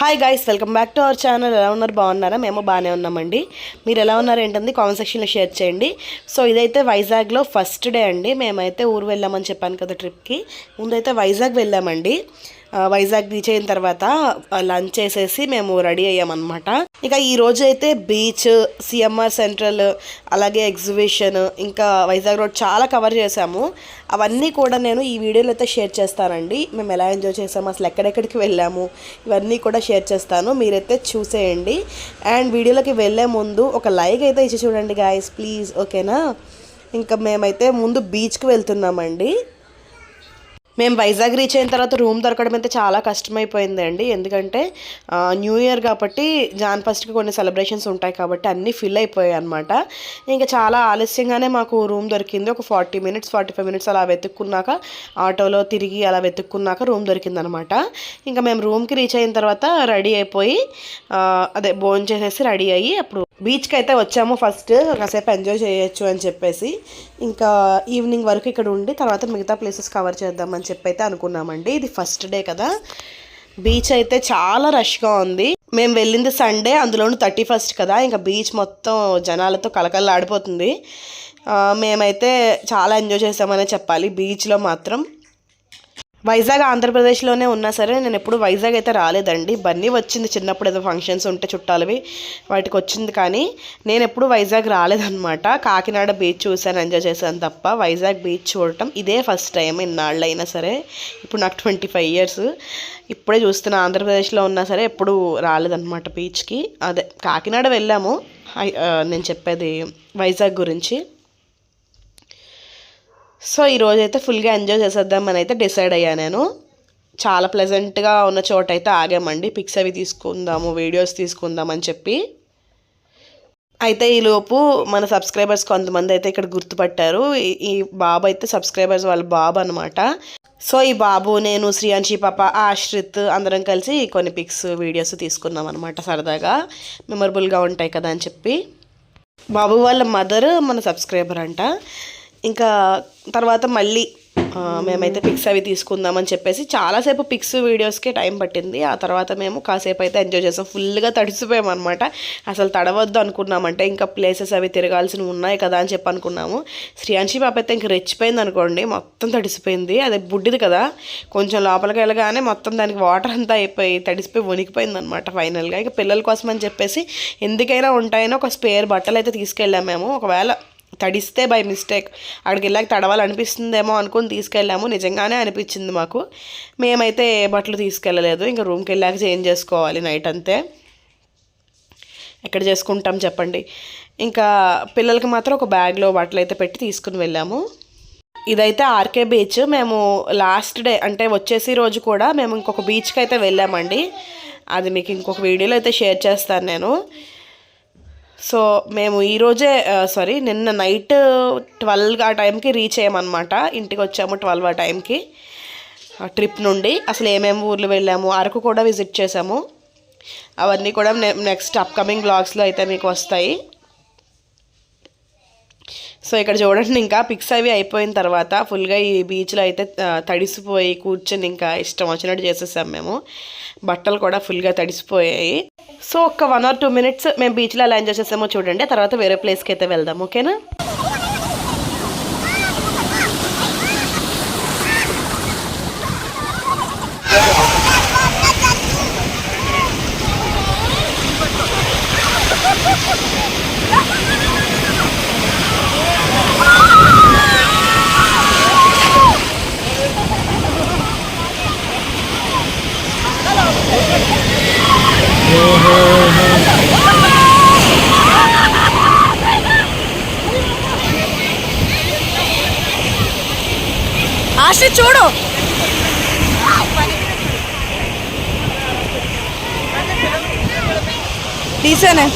Hi guys welcome back to our channel ఎలా ఉన్నారు? బాగున్నారా? మేము బాగానే ఉన్నామండి. మీరు ఎలా ఉన్నారు ఏంటంది? కామెంట్ సెక్షన్లో షేర్ చేయండి. సో ఇదైతే వైజాగ్లో ఫస్ట్ డే అండి. మేమైతే ఊరు వెళ్ళామని చెప్పాను కదా ట్రిప్కి ముందైతే వైజాగ్ వెళ్ళామండి. వైజాగ్ రీచ్ అయిన తర్వాత లంచ్ చేసేసి మేము రెడీ అయ్యామన్నమాట. ఇక ఈ రోజు అయితే బీచ్ సిఎంఆర్ సెంట్రల్ అలాగే ఎగ్జిబిషన్ ఇంకా వైజాగ్ రోడ్ చాలా కవర్ చేసాము అవన్నీ కూడా నేను ఈ వీడియోలో అయితే షేర్ చేస్తానండి. మేము ఎలా ఎంజాయ్ చేసాము అసలు ఎక్కడెక్కడికి వెళ్ళాము ఇవన్నీ కూడా షేర్ చేస్తాను. మీరైతే చూసేయండి. అండ్ వీడియోలోకి వెళ్ళే ముందు ఒక లైక్ అయితే ఇచ్చి చూడండి గాయస్ ప్లీజ్ ఓకేనా? ఇంకా మేమైతే ముందు బీచ్కి వెళ్తున్నామండి. మేము వైజాగ్ రీచ్ అయిన తర్వాత రూమ్ దొరకడం అయితే చాలా కష్టమైపోయిందండి ఎందుకంటే న్యూ ఇయర్ కాబట్టి జాన్ ఫస్ట్కి కొన్ని సెలబ్రేషన్స్ ఉంటాయి కాబట్టి అన్నీ ఫిల్ అయిపోయాయి అనమాట ఇంకా చాలా ఆలస్యంగానే మాకు రూమ్ దొరికింది. ఒక forty minutes forty five minutes అలా వెతుక్కున్నాక ఆటోలో తిరిగి అలా వెతుక్కున్నాక రూమ్ దొరికిందనమాట ఇంకా మేము రూమ్కి రీచ్ అయిన తర్వాత రెడీ అయిపోయి అదే భోజనం చేసేసి రెడీ అయ్యి అప్పుడు బీచ్కి అయితే వచ్చాము ఫస్ట్ కాసేపు ఎంజాయ్ చేయొచ్చు అని చెప్పేసి. ఇంకా ఈవినింగ్ వరకు ఇక్కడ ఉండి తర్వాత మిగతా ప్లేసెస్ కవర్ చేద్దామని చెప్పి అయితే అనుకున్నామండి. ఇది ఫస్ట్ డే కదా. బీచ్ అయితే చాలా రష్గా ఉంది. మేము వెళ్ళింది సండే అందులోనూ థర్టీ ఫస్ట్ కదా. ఇంకా బీచ్ మొత్తం జనాలతో కలకల్లాడిపోతుంది మేమైతే చాలా ఎంజాయ్ చేసామనే చెప్పాలి. బీచ్లో మాత్రం వైజాగ్ ఆంధ్రప్రదేశ్లోనే ఉన్నా సరే నేను ఎప్పుడు వైజాగ్ అయితే రాలేదండి. బన్నీ వచ్చింది చిన్నప్పుడు ఏదో ఫంక్షన్స్ ఉంటే చుట్టాలవి వాటికి వచ్చింది కానీ నేను ఎప్పుడు వైజాగ్ రాలేదన్నమాట. కాకినాడ బీచ్ చూశాను ఎంజాయ్ చేశాను తప్ప వైజాగ్ బీచ్ చూడటం ఇదే ఫస్ట్ టైం ఇన్నాళ్ళు అయినా సరే. ఇప్పుడు నాకు ట్వంటీ ఫైవ్ ఇయర్స్. ఇప్పుడే చూస్తున్న ఆంధ్రప్రదేశ్లో ఉన్నా సరే ఎప్పుడు రాలేదన్నమాట బీచ్కి. అదే కాకినాడ వెళ్ళాము. నేను చెప్పేది వైజాగ్ గురించి. సో ఈరోజు అయితే ఫుల్గా ఎంజాయ్ చేసేద్దామని అయితే డిసైడ్ అయ్యా నేను. చాలా ప్లెజెంట్గా ఉన్న చోట అయితే ఆగామండి. పిక్స్ అవి తీసుకుందాము వీడియోస్ తీసుకుందాం అని చెప్పి. అయితే ఈలోపు మన సబ్స్క్రైబర్స్ కొంతమంది అయితే ఇక్కడ గుర్తుపట్టారు. ఈ- ఈ బాబు అయితే సబ్స్క్రైబర్స్ వాళ్ళ బాబు అనమాట సో ఈ బాబు నేను శ్రీయాంశి పాప ఆశ్రిత్ అందరం కలిసి కొన్ని పిక్స్ వీడియోస్ తీసుకున్నాం అనమాట సరదాగా. మెమరబుల్గా ఉంటాయి కదా అని చెప్పి. బాబు వాళ్ళ మదర్ మన సబ్స్క్రైబర్ అంట. ఇంకా తర్వాత మళ్ళీ మేమైతే పిక్స్ అవి తీసుకుందామని చెప్పేసి చాలాసేపు పిక్స్ వీడియోస్కే టైం పట్టింది. ఆ తర్వాత మేము కాసేపు అయితే ఎంజాయ్ చేసాం. ఫుల్గా తడిసిపోయాం అనమాట అసలు తడవద్దు అనుకున్నామంటే ఇంకా ప్లేసెస్ అవి తిరగాల్సినవి ఉన్నాయి కదా అని చెప్పి అనుకున్నాము. శ్రీయాంశి పాప అయితే ఇంకా రెచ్చిపోయింది అనుకోండి. మొత్తం తడిసిపోయింది. అదే బుడ్డిది కదా. కొంచెం లోపలికి వెళ్ళగానే మొత్తం దానికి వాటర్ అంతా అయిపోయి తడిసిపోయి వణికిపోయింది అనమాట ఫైనల్గా ఇంకా పిల్లల కోసం అని చెప్పేసి ఎందుకైనా ఉంటాయని ఒక స్పేర్ బట్టలు అయితే తీసుకెళ్ళాము మేము. ఒకవేళ తడిస్తే బై మిస్టేక్. అక్కడికి వెళ్ళాక తడవాలనిపిస్తుందేమో అనుకుని తీసుకెళ్ళాము. నిజంగానే అనిపించింది మాకు. మేమైతే ఏ బట్టలు తీసుకెళ్ళలేదు. ఇంకా రూమ్కి వెళ్ళాక చేంజ్ చేసుకోవాలి నైట్ అంతే. ఎక్కడ చేసుకుంటాం చెప్పండి. ఇంకా పిల్లలకి మాత్రం ఒక బ్యాగ్లో బట్టలు అయితే పెట్టి తీసుకుని వెళ్ళాము. ఇదైతే ఆర్కే బీచ్. మేము లాస్ట్ డే అంటే వచ్చేసి రోజు కూడా మేము ఇంకొక బీచ్కి అయితే వెళ్ళామండి. అది మీకు ఇంకొక వీడియోలో అయితే షేర్ చేస్తాను నేను. సో మేము ఈరోజే సారీ నిన్న నైట్ ట్వెల్వ్ ఆ టైంకి రీచ్ అయ్యామన్నమాట. ఇంటికి వచ్చాము ట్వెల్వ్ ఆ టైంకి ట్రిప్ నుండి అసలు ఏమేమి ఊర్లు వెళ్ళాము అరకు కూడా విజిట్ చేసాము. అవన్నీ కూడా నెక్స్ట్ అప్కమింగ్ బ్లాగ్స్లో అయితే మీకు వస్తాయి. సో ఇక్కడ చూడండి ఇంకా పిక్స్ అవి అయిపోయిన తర్వాత ఫుల్గా ఈ బీచ్లో అయితే తడిసిపోయి కూర్చొని ఇంకా ఇష్టం వచ్చినట్టు చేసేసాం మేము. బట్టలు కూడా ఫుల్గా తడిసిపోయాయి. సో ఒక వన్ ఆర్ టూ మినిట్స్ మేము బీచ్లో ఎలా ఎంజాయ్ చేసామో చూడండి. తర్వాత వేరే ప్లేస్కి అయితే వెళ్దాం ఓకేనా? ఆశ చూడు. తీసానే.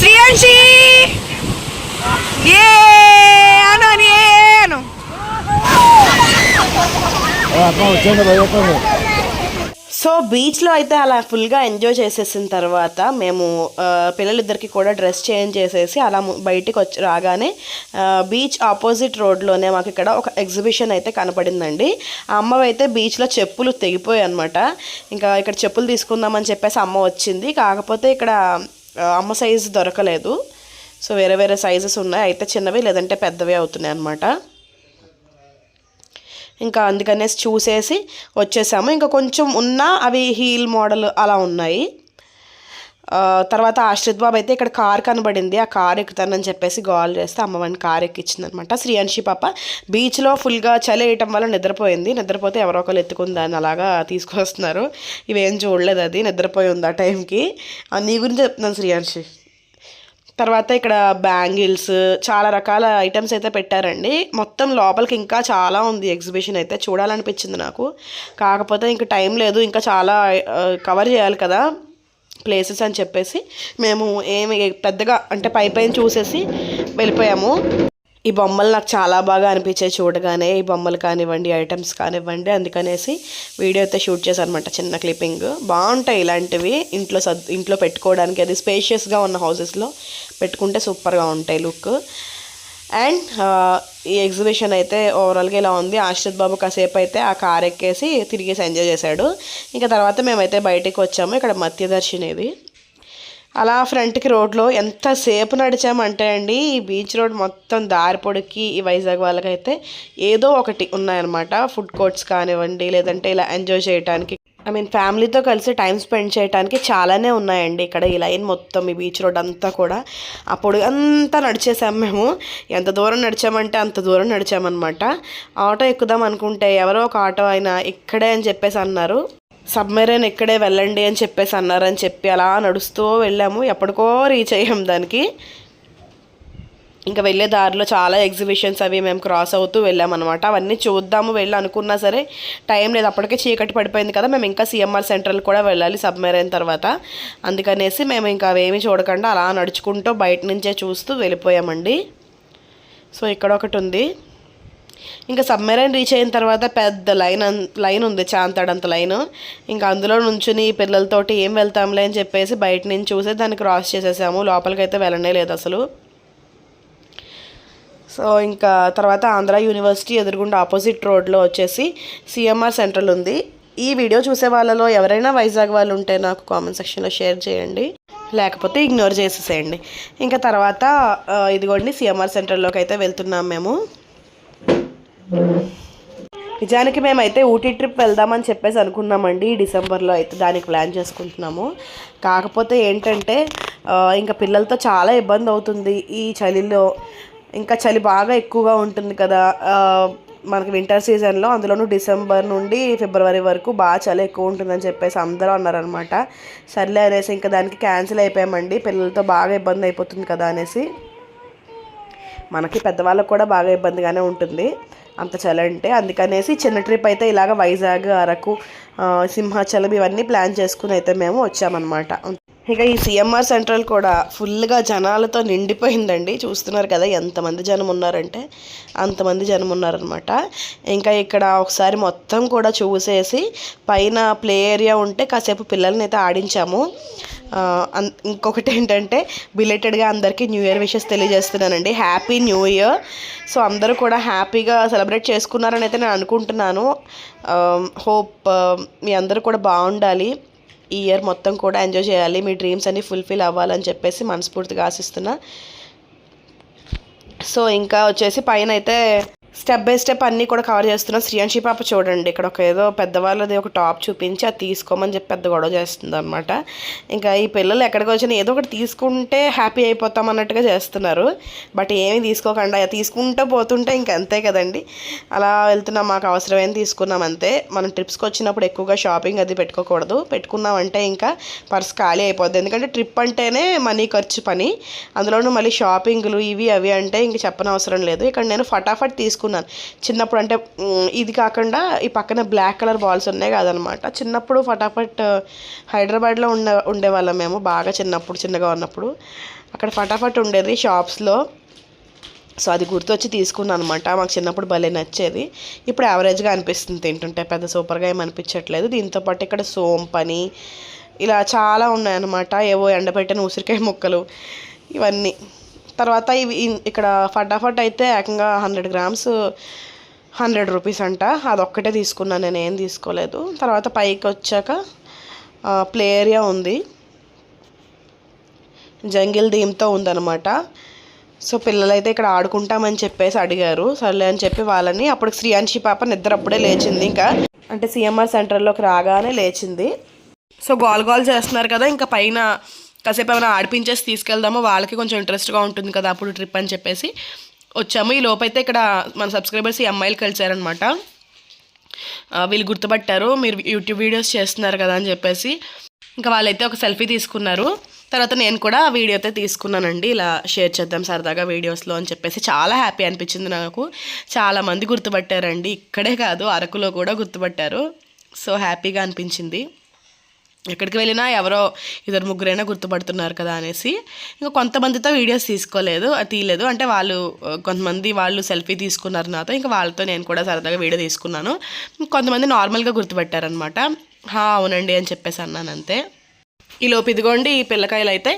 శ్రీయాంశి ఏ అను అని ఏ అను. సో బీచ్లో అయితే అలా ఫుల్గా ఎంజాయ్ చేసేసిన తర్వాత మేము పిల్లలిద్దరికి కూడా డ్రెస్ చేంజ్ చేసేసి అలా బయటికి వచ్చి రాగానే బీచ్ ఆపోజిట్ రోడ్లోనే మాకు ఇక్కడ ఒక ఎగ్జిబిషన్ అయితే కనపడిందండి. ఆ అమ్మవైతే అయితే బీచ్లో చెప్పులు తెగిపోయాయి అనమాట ఇంకా ఇక్కడ చెప్పులు తీసుకుందామని చెప్పేసి అమ్మ వచ్చింది. కాకపోతే ఇక్కడ అమ్మ సైజు దొరకలేదు. సో వేరే వేరే సైజెస్ ఉన్నాయి. అయితే చిన్నవి లేదంటే పెద్దవి అవుతున్నాయి అనమాట ఇంకా అందుకనేసి చూసేసి వచ్చేసాము. ఇంకా కొంచెం ఉన్నా అవి హీల్ మోడల్ అలా ఉన్నాయి. తర్వాత ఆశ్రిత్ బాబు అయితే ఇక్కడ కార్ కనబడింది. ఆ కార్ ఎక్కుతానని చెప్పేసి గోల్ చేస్తే అమ్మవాడిని కార్ ఎక్కించింది అనమాట శ్రీయాన్షి పాప బీచ్లో ఫుల్గా చలి వేయటం వల్ల నిద్రపోయింది. నిద్రపోతే ఎవరో ఒకరు ఎత్తుకుని దాన్ని అలాగా తీసుకొస్తున్నారు. ఇవేం చూడలేదు అది. నిద్రపోయి ఉంది ఆ టైంకి. నీ గురించి చెప్తున్నాను శ్రీయాన్షి తర్వాత ఇక్కడ బ్యాంగిల్స్ చాలా రకాల ఐటమ్స్ అయితే పెట్టారండి. మొత్తం లోపలికి ఇంకా చాలా ఉంది ఎగ్జిబిషన్ అయితే చూడాలనిపించింది నాకు. కాకపోతే ఇంకా టైం లేదు ఇంకా చాలా కవర్ చేయాలి కదా ప్లేసెస్ అని చెప్పేసి మేము ఏమి పెద్దగా అంటే పై పైన చూసేసి వెళ్ళిపోయాము. ఈ బొమ్మలు నాకు చాలా బాగా అనిపించాయి చూడగానే. ఈ బొమ్మలు కానివ్వండి ఐటమ్స్ కానివ్వండి అందుకనేసి వీడియో అయితే షూట్ చేశాను అనమాట చిన్న క్లిప్పింగ్. బాగుంటాయి ఇలాంటివి. ఇంట్లో సద్ ఇంట్లో పెట్టుకోవడానికి అది స్పేషియస్గా ఉన్న హౌసెస్లో పెట్టుకుంటే సూపర్గా ఉంటాయి లుక్. అండ్ ఈ ఎగ్జిబిషన్ అయితే ఓవరాల్గా ఇలా ఉంది. ఆశ్రిత్ బాబు కాసేపు అయితే ఆ కార్ ఎక్కేసి తిరిగేసి ఎంజాయ్ చేశాడు. ఇంకా తర్వాత మేమైతే బయటికి వచ్చాము. ఇక్కడ మత్స్యదర్శిని ఇది అలా ఫ్రంట్కి రోడ్లో ఎంతసేపు నడిచామంటే అండి ఈ బీచ్ రోడ్ మొత్తం దారి పొడికి ఈ వైజాగ్ వాళ్ళకైతే ఏదో ఒకటి ఉన్నాయన్నమాట. ఫుడ్ కోర్ట్స్ కానివ్వండి లేదంటే ఇలా ఎంజాయ్ చేయడానికి ఐ మీన్ ఫ్యామిలీతో కలిసి టైం స్పెండ్ చేయడానికి చాలానే ఉన్నాయండి ఇక్కడ ఈ లైన్ మొత్తం ఈ బీచ్ రోడ్ అంతా కూడా. అప్పుడు అంతా నడిచేసాం మేము. ఎంత దూరం నడిచామంటే అంత దూరం నడిచామన్నమాట. ఆటో ఎక్కుదాం అనుకుంటే ఎవరో ఒక ఆటో అయినా ఇక్కడే అని చెప్పేసి అన్నారు. సబ్మెరైన్ ఇక్కడే వెళ్ళండి అని చెప్పేసి అన్నారని చెప్పి అలా నడుస్తూ వెళ్ళాము. ఎప్పటికో రీచ్ అయ్యాం దానికి. ఇంకా వెళ్ళే దారిలో చాలా ఎగ్జిబిషన్స్ అవి మేము క్రాస్ అవుతూ వెళ్ళామన్నమాట. అవన్నీ చూద్దాము వెళ్ళి అనుకున్నా సరే టైం లేదు. అప్పటికే చీకటి పడిపోయింది కదా. మేము ఇంకా సిఎంఆర్ సెంట్రల్ కూడా వెళ్ళాలి సబ్మెరైన్ తర్వాత. అందుకనేసి మేము ఇంకా అవేమి చూడకుండా అలా నడుచుకుంటూ బయట నుంచే చూస్తూ వెళ్ళిపోయామండి. సో ఇక్కడ ఒకటి ఉంది. ఇంకా సబ్మెరైన్ రీచ్ అయిన తర్వాత పెద్ద లైన్ లైన్ ఉంది చాంతాడంత లైన్. ఇంకా అందులో నుంచుని పిల్లలతోటి ఏం వెళ్తాంలే అని చెప్పేసి బయట నుంచి చూసి దాన్ని క్రాస్ చేసేసాము. లోపలికైతే వెళ్ళనే లేదు అసలు. సో ఇంకా తర్వాత ఆంధ్ర యూనివర్సిటీ ఎదురుగుండా ఆపోజిట్ రోడ్లో వచ్చేసి సిఎంఆర్ సెంట్రల్ ఉంది. ఈ వీడియో చూసే వాళ్ళలో ఎవరైనా వైజాగ్ వాళ్ళు ఉంటే నాకు కామెంట్ సెక్షన్లో షేర్ చేయండి. లేకపోతే ఇగ్నోర్ చేసేసేయండి. ఇంకా తర్వాత ఇదిగోండి సిఎంఆర్ సెంటర్లోకి అయితే వెళ్తున్నాం మేము. నిజానికి మేమైతే ఊటీ ట్రిప్ వెళ్దామని చెప్పేసి అనుకున్నామండి ఈ డిసెంబర్లో అయితే దానికి ప్లాన్ చేసుకుంటున్నాము. కాకపోతే ఏంటంటే ఇంకా పిల్లలతో చాలా ఇబ్బంది అవుతుంది ఈ చలిలో. ఇంకా చలి బాగా ఎక్కువగా ఉంటుంది కదా. మనకి వింటర్ సీజన్లో అందులోనూ డిసెంబర్ నుండి ఫిబ్రవరి వరకు బాగా చలి ఎక్కువ ఉంటుందని చెప్పేసి అందరూ అన్నారనమాట సర్లే అనేసి ఇంకా దానికి క్యాన్సిల్ అయిపోయామండి. పిల్లలతో బాగా ఇబ్బంది అయిపోతుంది కదా అనేసి. మనకి పెద్దవాళ్ళకు కూడా బాగా ఇబ్బందిగానే ఉంటుంది. అంత చలి అంటే అందుకనేసి చిన్న ట్రిప్ అయితే ఇలాగ వైజాగ్ అరకు సింహాచలం ఇవన్నీ ప్లాన్ చేసుకుని అయితే మేము వచ్చామన్నమాట. ఇక ఈ సిఎంఆర్ సెంట్రల్ కూడా ఫుల్గా జనాలతో నిండిపోయిందండి. చూస్తున్నారు కదా ఎంతమంది జనం ఉన్నారంటే అంతమంది జనం ఉన్నారనమాట ఇంకా ఇక్కడ ఒకసారి మొత్తం కూడా చూసేసి పైన ప్లే ఏరియా ఉంటే కాసేపు పిల్లల్ని అయితే ఆడించాము. ఇంకొకటి ఏంటంటే బిలేటెడ్గా అందరికీ న్యూ ఇయర్ విషెస్ తెలియజేస్తున్నానండి. హ్యాపీ న్యూ ఇయర్ సో అందరూ కూడా హ్యాపీగా సెలబ్రేట్ చేసుకున్నారని అయితే నేను అనుకుంటున్నాను. హోప్ మీ అందరూ కూడా బాగుండాలి. ఈ ఇయర్ మొత్తం కూడా ఎంజాయ్ చేయాలి. మీ డ్రీమ్స్ అన్ని ఫుల్ఫిల్ అవ్వాలని చెప్పేసి మనస్ఫూర్తిగా ఆశిస్తున్నా. సో ఇంకా వచ్చేసి పైన అయితే స్టెప్ బై స్టెప్ అన్నీ కూడా కవర్ చేస్తున్నాం శ్రీయాంశి పాప చూడండి. ఇక్కడ ఒక ఏదో పెద్దవాళ్ళది ఒక టాప్ చూపించి అది తీసుకోమని చెప్పి పెద్ద గొడవ చేస్తుంది అనమాట ఇంకా ఈ పిల్లలు ఎక్కడికి వచ్చినా ఏదో ఒకటి తీసుకుంటే హ్యాపీ అయిపోతాం అన్నట్టుగా చేస్తున్నారు. బట్ ఏమి తీసుకోకుండా తీసుకుంటూ పోతుంటే ఇంకా అంతే కదండి. అలా వెళ్తున్నాం మాకు అవసరమైన తీసుకున్నాం అంతే. మనం ట్రిప్స్కి వచ్చినప్పుడు ఎక్కువగా షాపింగ్ అది పెట్టుకోకూడదు. పెట్టుకున్నామంటే ఇంకా పర్స్ ఖాళీ అయిపోద్ది. ఎందుకంటే ట్రిప్ అంటేనే మనీ ఖర్చు పని. అందులోనూ మళ్ళీ షాపింగ్లు ఇవి అవి అంటే ఇంక చెప్పనవసరం లేదు. ఇక్కడ నేను ఫటాఫట్ తీసుకున్నాను. చిన్నప్పుడు అంటే ఇది కాకుండా ఈ పక్కన బ్లాక్ కలర్ బాల్స్ ఉన్నాయి కదనమాట చిన్నప్పుడు ఫటాఫట్ హైదరాబాద్లో ఉండే ఉండేవాళ్ళం మేము బాగా చిన్నప్పుడు చిన్నగా ఉన్నప్పుడు. అక్కడ ఫటాఫట్ ఉండేది షాప్స్లో. సో అది గుర్తొచ్చి తీసుకున్నాను అనమాట మాకు చిన్నప్పుడు భలే నచ్చేది. ఇప్పుడు యావరేజ్గా అనిపిస్తుంది తింటుంటే. పెద్ద సూపర్గా ఏం అనిపించట్లేదు. దీంతో పాటు ఇక్కడ సోంపని ఇలా చాలా ఉన్నాయన్నమాట. ఏవో ఎండబెట్టిన ఉసిరికాయ ముక్కలు ఇవన్నీ. తర్వాత ఇవి ఇక్కడ ఫటాఫట్ అయితే ఏకంగా హండ్రెడ్ గ్రామ్స్ హండ్రెడ్ రూపీస్ అంట. అదొక్కటే తీసుకున్నాను నేను ఏం తీసుకోలేదు. తర్వాత పైకి వచ్చాక ప్లే ఏరియా ఉంది. జంగిల్ థీమ్తో ఉందన్నమాట. సో పిల్లలైతే ఇక్కడ ఆడుకుంటామని చెప్పేసి అడిగారు. సర్లే అని చెప్పి వాళ్ళని అప్పుడు శ్రీయాంశి పాప నిద్ర అప్పుడే లేచింది ఇంకా. అంటే సిఎంఆర్ సెంటర్లోకి రాగానే లేచింది. సో గోల్ గోల్ చేస్తున్నారు కదా ఇంకా పైన కాసేపు ఏమైనా ఆడిపించేసి తీసుకెళ్దాము వాళ్ళకి కొంచెం ఇంట్రెస్ట్గా ఉంటుంది కదా అప్పుడు ట్రిప్ అని చెప్పేసి వచ్చాము. ఈ లోపైతే ఇక్కడ మన సబ్స్క్రైబర్స్ ఈ అమ్మాయిలు కలిసారనమాట వీళ్ళు గుర్తుపట్టారు మీరు యూట్యూబ్ వీడియోస్ చేస్తున్నారు కదా అని చెప్పేసి. ఇంకా వాళ్ళైతే ఒక సెల్ఫీ తీసుకున్నారు. తర్వాత నేను కూడా వీడియో అయితే తీసుకున్నానండి. ఇలా షేర్ చేద్దాం సరదాగా వీడియోస్లో అని చెప్పేసి. చాలా హ్యాపీ అనిపించింది నాకు. చాలా మంది గుర్తుపట్టారండి. ఇక్కడే కాదు అరకులో కూడా గుర్తుపట్టారు. సో హ్యాపీగా అనిపించింది. ఎక్కడికి వెళ్ళినా ఎవరో ఇద్దరు ముగ్గురైనా గుర్తుపడుతున్నారు కదా అనేసి. ఇంకా కొంతమందితో వీడియోస్ తీసుకోలేదు అది తీయలేదు. అంటే వాళ్ళు కొంతమంది వాళ్ళు సెల్ఫీ తీసుకున్నారు నాతో. ఇంకా వాళ్ళతో నేను కూడా సరదాగా వీడియో తీసుకున్నాను. కొంతమంది నార్మల్గా గుర్తుపెట్టారనమాట "హా, అవునండి అని చెప్పేసి అన్నాను అంతే. ఈ లోపు ఇదిగోండి ఈ పిల్లకాయలు అయితే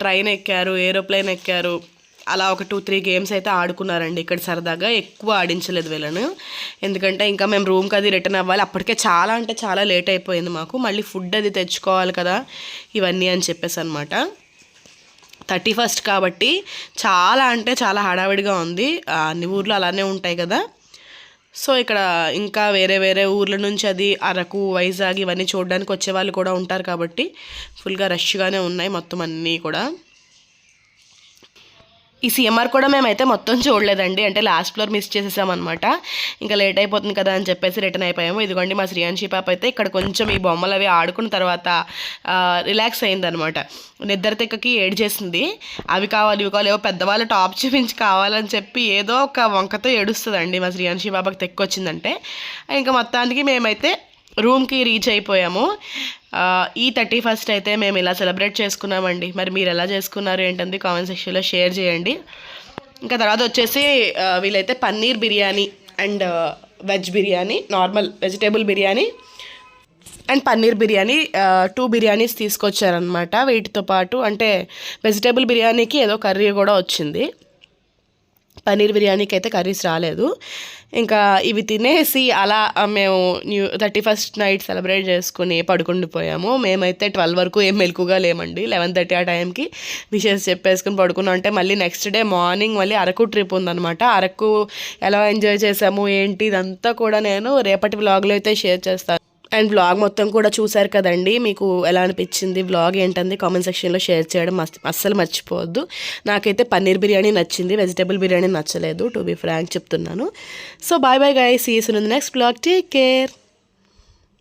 ట్రైన్ ఎక్కారు ఏరోప్లేన్ ఎక్కారు. అలా ఒక టూ త్రీ గేమ్స్ అయితే ఆడుకున్నారండి. ఇక్కడ సరదాగా ఎక్కువ ఆడించలేదు వీళ్ళను. ఎందుకంటే ఇంకా మేము రూమ్కి అది రిటర్న్ అవ్వాలి. అప్పటికే చాలా అంటే చాలా లేట్ అయిపోయింది మాకు. మళ్ళీ ఫుడ్ అది తెచ్చుకోవాలి కదా ఇవన్నీ అని చెప్పేసి అనమాట థర్టీ ఫస్ట్ కాబట్టి చాలా అంటే చాలా హడావిడిగా ఉంది. అన్ని ఊర్లు అలానే ఉంటాయి కదా. సో ఇక్కడ ఇంకా వేరే వేరే ఊర్ల నుంచి అది అరకు వైజాగ్ ఇవన్నీ చూడడానికి వచ్చే వాళ్ళు కూడా ఉంటారు కాబట్టి ఫుల్గా రష్గానే ఉన్నాయి మొత్తం అన్నీ కూడా. ఈ సిఎంఆర్ కూడా మేమైతే మొత్తం చూడలేదండి. అంటే లాస్ట్ ఫ్లోర్ మిస్ చేసేసామన్నమాట ఇంకా లేట్ అయిపోతుంది కదా అని చెప్పేసి రిటర్న్ అయిపోయాము. ఇదిగోండి మా శ్రీయాన్షి పాప అయితే ఇక్కడ కొంచెం ఈ బొమ్మలు అవి ఆడుకున్న తర్వాత రిలాక్స్ అయిందనమాట నిద్ర తెక్కకి ఏడ్ చేసింది. అవి కావాలి ఇవి కావాలి ఏవో పెద్దవాళ్ళు టాప్ చూపించి కావాలని చెప్పి ఏదో ఒక వంకతో ఏడుస్తుందండి మా శ్రీయాన్షి పాపకి తెక్కొచ్చిందంటే. ఇంకా మొత్తానికి మేమైతే రూమ్కి రీచ్ అయిపోయాము. ఈ థర్టీ ఫస్ట్ అయితే మేము ఇలా సెలబ్రేట్ చేసుకున్నామండి. మరి మీరు ఎలా చేసుకున్నారు ఏంటంది కామెంట్ సెక్షన్లో షేర్ చేయండి. ఇంకా తర్వాత వచ్చేసి వీళ్ళైతే paneer biryani and veg biryani normal vegetable biryani and paneer biryani two biryanis తీసుకొచ్చారనమాట వీటితో పాటు అంటే వెజిటేబుల్ బిర్యానీకి ఏదో కర్రీ కూడా వచ్చింది. పన్నీర్ బిర్యానీకి అయితే కర్రీస్ రాలేదు. ఇంకా ఇవి తినేసి అలా మేము new thirty first night celebrate చేసుకుని పడుకుండిపోయాము మేమైతే ట్వెల్వ్ వరకు ఏం మెలకుగా లేమండి. లెవెన్ థర్టీ ఆ టైంకి విషెస్ చెప్పేసుకుని పడుకున్నాం. అంటే మళ్ళీ నెక్స్ట్ డే మార్నింగ్ మళ్ళీ అరకు ట్రిప్ ఉందన్నమాట. అరకు ఎలా ఎంజాయ్ చేసాము ఏంటి ఇదంతా కూడా నేను రేపటి వ్లాగ్లో అయితే షేర్ చేస్తాను. అండ్ వ్లాగ్ మొత్తం కూడా చూశారు కదండి. మీకు ఎలా అనిపించింది వ్లాగ్ ఏంటంది కామెంట్ సెక్షన్లో షేర్ చేయడం అస్సలు మర్చిపోవద్దు. నాకైతే పన్నీర్ బిర్యానీ నచ్చింది వెజిటేబుల్ బిర్యానీ నచ్చలేదు టు బీ ఫ్రాంక్ చెప్తున్నాను. So bye bye guys ఉంది నెక్స్ట్ బ్లాగ్ టేక్ కేర్